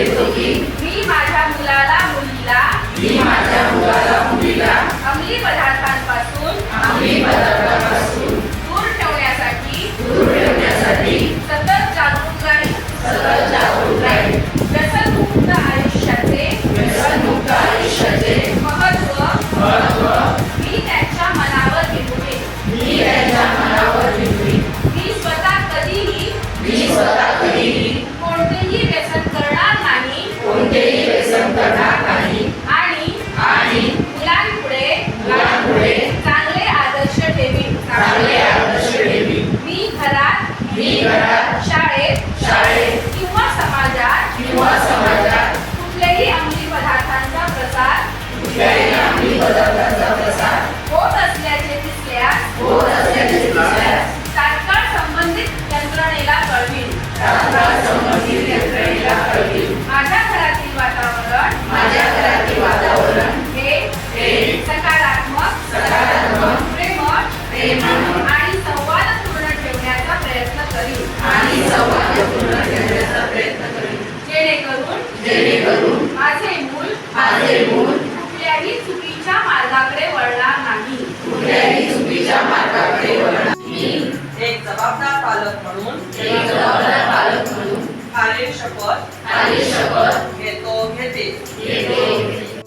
देतो की मी माझ्या मुलाला मुलीला मी माझ्या मुलाला मुलीला. अंमली पदार्थांपासून अंमली पदार्थ ஈகர माझे मूल कुठल्याही चुकीच्या मार्गाकडे वळणार नाही. कुठल्याही चुकीच्या मार्गाकडे वळणार मी एक जबाबदार पालक म्हणून एक जबाबदार पालक म्हणून खालील शपथ खालील शपथ घेतो. घेते घेतो.